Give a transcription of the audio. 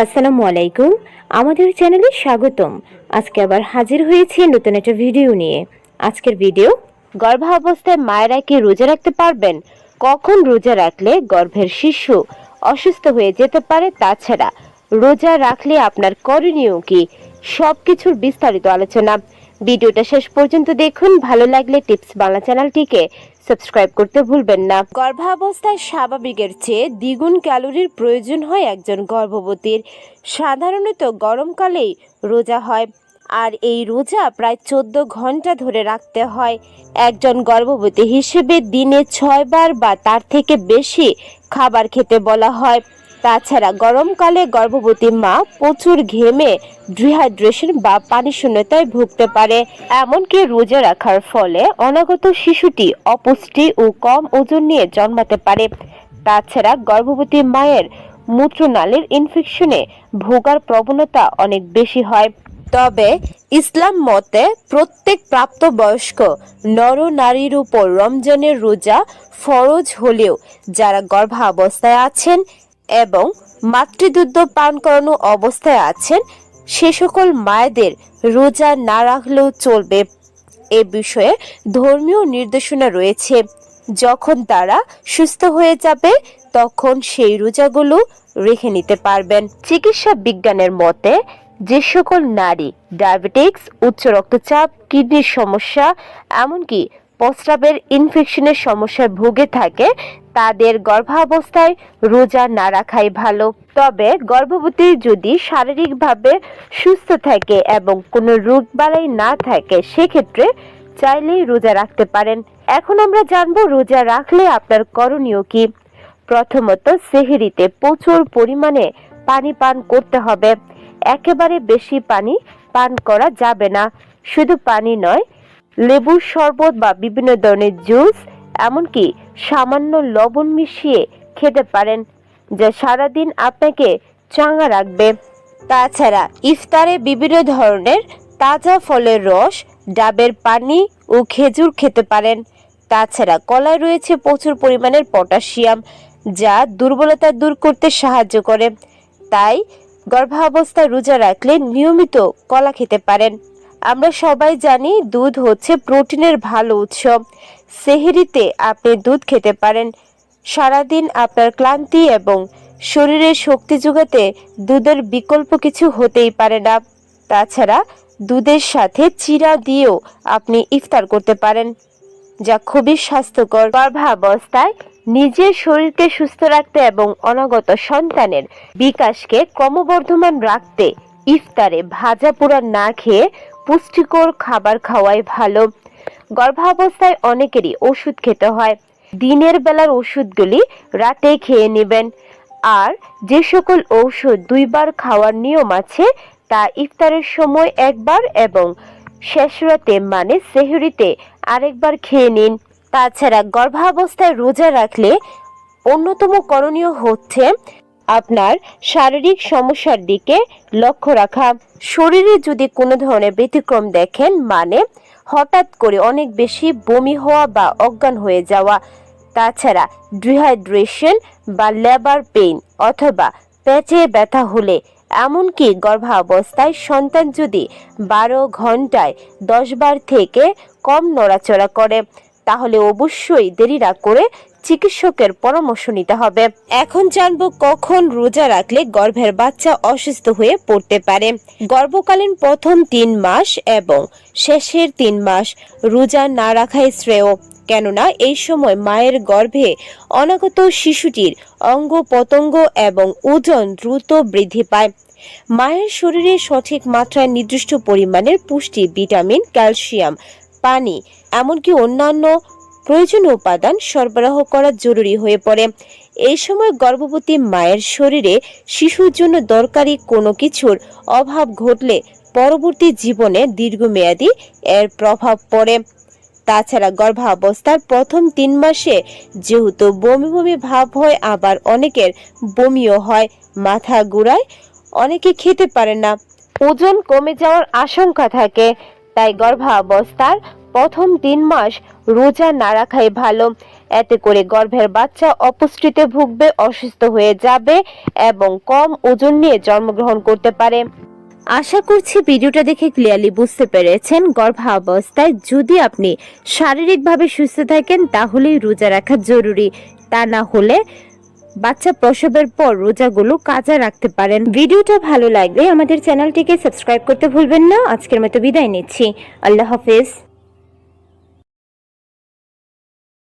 আসসালামু আলাইকুম। আমাদের চ্যানেলে স্বাগতম। আজকে আবার হাজির হয়েছি নতুন একটা ভিডিও নিয়ে। আজকের ভিডিও, গর্ভাবস্থায় মায়েরা কি রোজা রাখতে পারবেন? কখন রোজা রাখলে গর্ভের শিশু অসুস্থ হয়ে যেতে পারে? তাছাড়া রোজা রাখলে আপনার করণীয় কি? সব কিছুর বিস্তারিত আলোচনা ভিডিওটা শেষ পর্যন্ত দেখুন। ভালো লাগলে টিপস বাংলা চ্যানেলটিকে সাবস্ক্রাইব করতে ভুলবেন না। গর্ভাবস্থায় স্বাভাবিকের চেয়ে দ্বিগুণ ক্যালোরির প্রয়োজন হয় একজন গর্ভবতীর। সাধারণত গরমকালেই রোজা হয়, আর এই রোজা প্রায় চোদ্দ ঘণ্টা ধরে রাখতে হয়। একজন গর্ভবতী হিসেবে দিনে ছয়বার বা তার থেকে বেশি খাবার খেতে বলা হয়। তাছাড়া গরমকালে গর্ভবতী মা প্রচুর ঘেমে ডিহাইড্রেশন বা পানি শূন্যতায় ভুগতে পারে। এমনকি রোজা রাখার ফলে অনাগত শিশুটি অপুষ্টি ও কম ওজন নিয়ে জন্মাতে পারে। তাছাড়া গর্ভবতী মায়ের মূত্রনালীর ইনফেকশনে ভোগার প্রবণতা অনেক বেশি হয়। তবে ইসলাম মতে প্রত্যেক প্রাপ্তবয়স্ক নর নারীর উপর রমজানের রোজা ফরজ হলেও যারা গর্ভাবস্থায় আছেন এবং মাতৃদুদ্ধ পান করানো অবস্থায় আছেন সে সকল মায়েদের রোজা না রাখলেও চলবে এ বিষয়ে ধর্মীয় নির্দেশনা রয়েছে। যখন তারা সুস্থ হয়ে যাবে, তখন সেই রোজাগুলো রেখে নিতে পারবেন। চিকিৎসা বিজ্ঞানের মতে, যে সকল নারী ডায়াবেটিক্স, উচ্চ রক্তচাপ, কিডনির সমস্যা, এমনকি প্রস্রাবের ইনফেকশনের সমস্যায় ভুগে থাকে, তাদের গর্ভাবস্থায় রোজা না রাখাই ভালো। তবে গর্ভবতী যদি শারীরিকভাবে সুস্থ থাকে এবং কোনো রোগ বালাই না থাকে, সেক্ষেত্রে চাইলেই রোজা রাখতে পারেন। এখন আমরা জানব রোজা রাখলে আপনার করণীয় কি। প্রথমত সেহেরিতে প্রচুর পরিমাণে পানি পান করতে হবে। একেবারে বেশি পানি পান করা যাবে না। শুধু পানি নয় লেবুর শরবত বা বিভিন্ন ধরনের জুস, এমনকি সামান্য লবণ মিশিয়ে খেতে পারেন, যা সারাদিন আপনাকে চাঙ্গা রাখবে। তাছাড়া ইফতারে বিভিন্ন ধরনের তাজা ফলের রস, ডাবের পানি ও খেজুর খেতে পারেন। তাছাড়া কলায় রয়েছে প্রচুর পরিমাণের পটাশিয়াম, যা দুর্বলতা দূর করতে সাহায্য করে। তাই গর্ভাবস্থায় রোজা রাখলে নিয়মিত কলা খেতে পারেন। আমরা সবাই জানি দুধ হচ্ছে প্রোটিনের ভালো উৎস। সেহেরিতে আপনি দুধ খেতে পারেন। সারাদিন আপনার ক্লান্তি এবং শরীরের শক্তি যোগাতে দুধের বিকল্প কিছু হতেই পারে না। তাছাড়া দুধের সাথে চিরা দিয়েও আপনি ইফতার করতে পারেন, যা খুবই স্বাস্থ্যকর। গর্ভাবস্থায় নিজের শরীরকে সুস্থ রাখতে এবং অনাগত সন্তানের বিকাশকে ক্রমবর্ধমান রাখতে ইফতারে ভাজা পোড়া না খেয়ে পুষ্টিকর খাবার খাওয়াই ভালো। গর্ভাবস্থায় অনেকেরই ওষুধ খেতে হয়। দিনের বেলার ওষুধগুলি রাতে খেয়ে নেবেন। আর যে সকল ঔষধ দুইবার খাওয়ার নিয়ম আছে, তা ইফতারের সময় একবার এবং শেষ রাতে মানে সেহরিতে আরেকবার খেয়ে নিন। তাছাড়া গর্ভাবস্থায় রোজা রাখলে অন্যতম করণীয় হচ্ছে আপনার শারীরিক সমস্যার দিকে লক্ষ্য রাখা। শরীরে যদি কোনো ধরনের ব্যতিক্রম দেখেন মানে হঠাৎ করে অনেক বেশি বমি হওয়া বা অজ্ঞান হয়ে যাওয়া, তাছাড়া ডিহাইড্রেশন বা লেবার পেইন অথবা পেটে ব্যথা হলে, এমনকি গর্ভাবস্থায় সন্তান যদি বারো ঘন্টায় দশ বার থেকে কম নড়াচড়া করে, তাহলে অবশ্যই দেরি না করে চিকিৎসকের পরামর্শ নিতে হবে। এখন জানব কখন রোজা রাখলে গর্ভের বাচ্চা অসুস্থ হয়ে পড়তে পারে। গর্ভকালীন প্রথম তিন মাস এবং শেষের তিন মাস রোজা না রাখাই শ্রেয়। কেননা এই সময় মায়ের গর্ভে অনাগত শিশুটির অঙ্গ পতঙ্গ এবং ওজন দ্রুত বৃদ্ধি পায়। মায়ের শরীরে সঠিক মাত্রায় নির্দিষ্ট পরিমাণের পুষ্টি, ভিটামিন, ক্যালসিয়াম, পানি, এমনকি অন্যান্য প্রয়োজনীয় উপাদান সরবরাহ করা জরুরি হয়ে পড়ে। এই সময় গর্ভবতী মায়ের শরীরে শিশুর জন্য দরকারি কোনো কিছুর অভাব ঘটলে পরবর্তী জীবনে দীর্ঘমেয়াদী এর প্রভাব পড়ে। তাছাড়া গর্ভাবস্থার প্রথম তিন মাসে যেহেতু বমি বমি ভাব হয়, আবার অনেকের বমিও হয়, মাথা গুড়ায় অনেকে খেতে পারে না। ওজন কমে যাওয়ার আশঙ্কা থাকে, তাই গর্ভাবস্থার প্রথম তিন মাস রোজা না রাখাই ভালো। এতে করে গর্ভের বাচ্চা অপুষ্টিতে ভুগবে, অসুস্থ হয়ে যাবে এবং কম ওজন নিয়ে জন্মগ্রহণ করতে পারে। আশা করছি ভিডিওটা দেখে ক্লিয়ারলি বুঝতে পেরেছেন গর্ভাবস্থায় যদি আপনি শারীরিকভাবে সুস্থ থাকেন, তাহলেই রোজা রাখা জরুরি। তা না হলে বাচ্চা প্রসবের পর রোজাগুলো কাজে রাখতে পারেন। ভিডিওটা ভালো লাগলে আমাদের চ্যানেলটিকে সাবস্ক্রাইব করতে ভুলবেন না। আজকের মতো বিদায় নিচ্ছি। আল্লাহ হাফেজ।